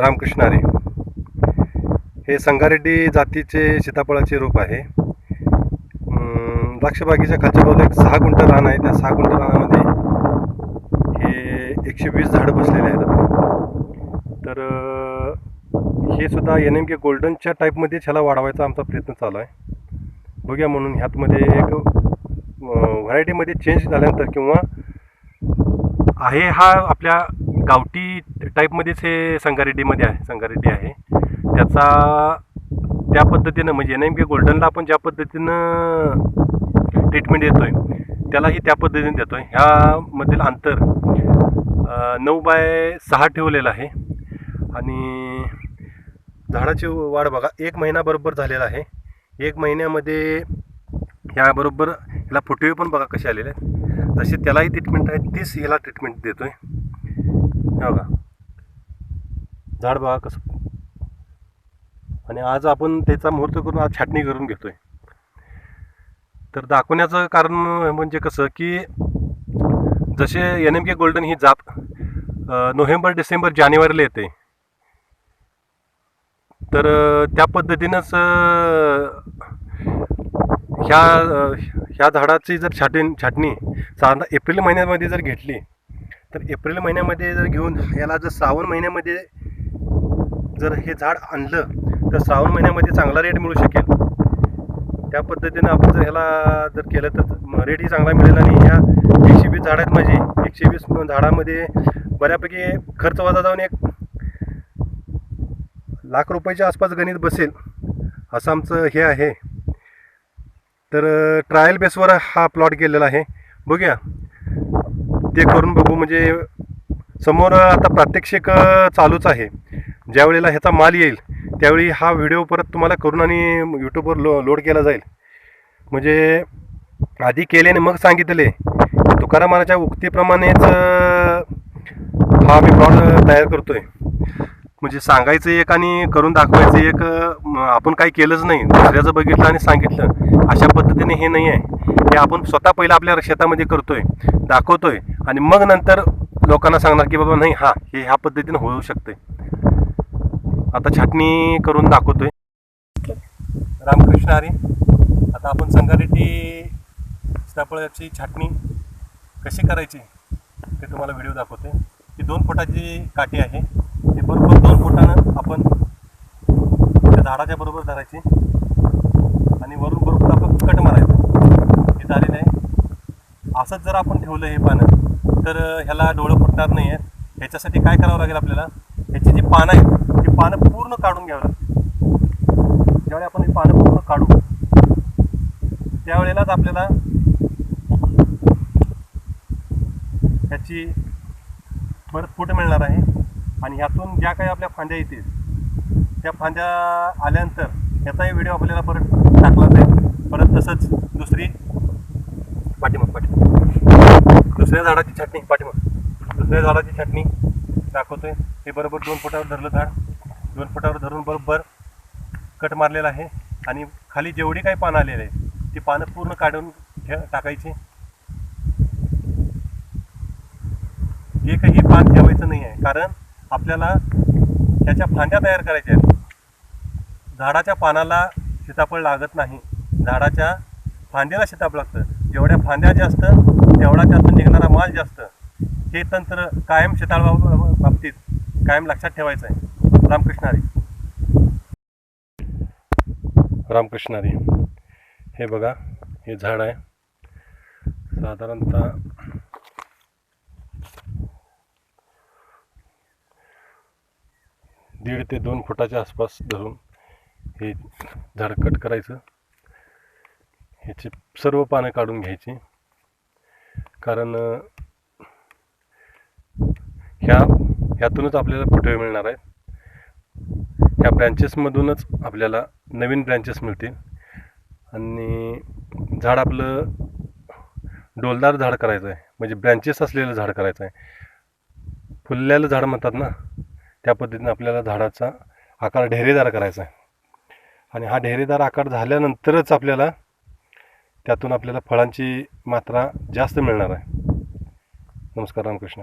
रामकृष्ण हरी. हे संगारेड्डी जातीचे सीताफळाचे रोप आहे. द्राक्षबागेच्या खालच्या बाजूला एक सहा गुंठ रान आहे. त्या सहा गुंठ रानामध्ये हे एकशे वीस झाडं बसलेले आहेत आपले. तर हे सुद्धा एन एम के गोल्डनच्या टाईपमध्येच ह्याला वाढवायचा आमचा प्रयत्न चालू आहे. बघूया म्हणून ह्यातमध्ये एक व्हरायटीमध्ये चेंज झाल्यानंतर किंवा आहे हा आपल्या गावठी टाईपमध्येच हे संगारेड्डीमध्ये आहे संगारेड्डी आहे. त्याचा त्या पद्धतीनं म्हणजे एन एम के गोल्डनला आपण ज्या पद्धतीनं ट्रीटमेंट देतो आहे त्यालाही त्या पद्धतीने देतो आहे ह्यामधील अंतर नऊ बाय सहा ठेवलेलं आहे. आणि झाडाची वाढ बघा एक महिना बरोबर झालेला आहे. एक महिन्यामध्ये ह्याबरोबर ह्याला फुटवे पण बघा कसे आलेले आहेत. तसे त्यालाही ट्रीटमेंट आहे तीच ह्याला ट्रीटमेंट देतो आहे हो हे बघा झाड बघा कसं. आणि आज आपण त्याचा मुहूर्त करून आज छाटणी करून घेतोय. तर दाखवण्याचं कारण म्हणजे कसं की जसे एन एम के गोल्डन ही जात नोव्हेंबर डिसेंबर जानेवारीला येते. तर त्या पद्धतीनंच ह्या ह्या झाडाची जर छाटणी छाटणी साधारण एप्रिल महिन्यामध्ये जर घेतली तर एप्रिल महिन्यामध्ये जर घेऊन याला जर श्रावण महिन्यामध्ये जर हे झाड आणलं तर श्रावण महिन्यामध्ये चांगला रेट मिळू शकेल. त्या पद्धतीनं आपण जर ह्याला जर केलं तर रेटही चांगला मिळेल आणि ह्या एकशे वीस झाड आहेत माझे म्हणजे एकशे वीस झाडामध्ये बऱ्यापैकी खर्च वजा जाऊन एक लाख रुपयाच्या आसपास गणित बसेल असं आमचं हे आहे. तर ट्रायल बेसवर हा प्लॉट गेलेला आहे. बघूया. ते करून बघू. म्हणजे समोर आता प्रात्यक्षिक चालूच आहे. ज्या वेळेला ह्याचा माल येईल त्यावेळी हा व्हिडिओ परत तुम्हाला करून आणि यूट्यूबवर लो लोड केला जाईल. म्हणजे आधी केल्याने मग सांगितले. तुकारामानाच्या उक्तीप्रमाणेच हा मी प्लॉट तयार आहे म्हणजे सांगायचं एक आणि करून दाखवायचं एक आपण काही केलंच नाही. दुसऱ्याचं बघितलं आणि सांगितलं. अशा पद्धतीने हे नाही आहे. हे आपण स्वतः पहिलं आपल्या शेतामध्ये करतोय. दाखवतोय. आणि मग नंतर लोकांना सांगणार की बाबा नाही हा हे ह्या पद्धतीनं होऊ शकते आता छाटणी करून दाखवतोय. रामकृष्ण आरे आता आपण संगारेड्डी सीताफळाची छाटणी कशी करायची ते तुम्हाला व्हिडिओ दाखवते ही दोन फुटाची काठी आहे. ती बरोबर दोन फुटानं आपण त्या झाडाच्या बरोबर धरायची. आणि वरून बरोबर आपण कट मारायचं. हे झालेलं आहे. असंच जर आपण ठेवलं हे पानं तर ह्याला डोळं फुटणार नाही आहे ह्याच्यासाठी काय करावं लागेल आपल्याला? ह्याची जी पानं आहेत ती पानं पूर्ण काढून घ्यावं लागतील. ज्यावेळी आपण ही पानं पूर्ण काढू त्यावेळेलाच आपल्याला ह्याची परत फूट मिळणार आहे. आणि ह्यातून ज्या काही आपल्या फांद्या येतील त्या फांद्या आल्यानंतर ह्याचाही व्हिडिओ आपल्याला परत टाकला जाईल. परत तसंच दुसरी पाठीमाग पाठीमाग. दुसऱ्या झाडाची छाटणी पाठीमाग. दुसऱ्या झाडाची छाटणी दाखवतोय. हे बरोबर दोन फुटावर धरलं झाड. दोन फुटावर धरून बरोबर कट मारलेला आहे. आणि खाली जेवढी काही पानं आलेली आहे ती पानं पूर्ण काढून ठे टाकायची. एकही पान ठेवायचं नाही आहे. कारण आपल्याला त्याच्या फांद्या तयार करायच्या आहेत. झाडाच्या पानाला सीताफळ लागत नाही. झाडाच्या फांद्याला सीताफळ लागतं. जेवढ्या फांद्या जास्त तेवढा त्यातून निघणारा माल जास्त. हे तंत्र कायम शेताळ बाबतीत कायम लक्षात ठेवायचं आहे. रामकृष्ण हरी रामकृष्ण हरी हे बघा हे झाड आहे. साधारणतः दीड ते दोन फुटाच्या आसपास धरून हे झाड कट करायचं. ह्याची सर्व पानं काढून घ्यायची. कारण ह्या ह्यातूनच आपल्याला फुटवे मिळणार आहेत. ह्या ब्रँचेसमधूनच आपल्याला नवीन ब्रँचेस मिळतील. आणि झाड आपलं डोलदार झाड करायचं आहे म्हणजे ब्रँचेस असलेलं झाड करायचं आहे फुललेलं झाड म्हणतात ना त्या पद्धतीने आपल्याला झाडाचा आकार ढेरेदार करायचा आहे आणि हा ढेरेदार आकार झाल्यानंतरच आपल्याला त्यातून आपल्याला फळांची मात्रा जास्त मिळणार आहे. नमस्कार रामकृष्ण.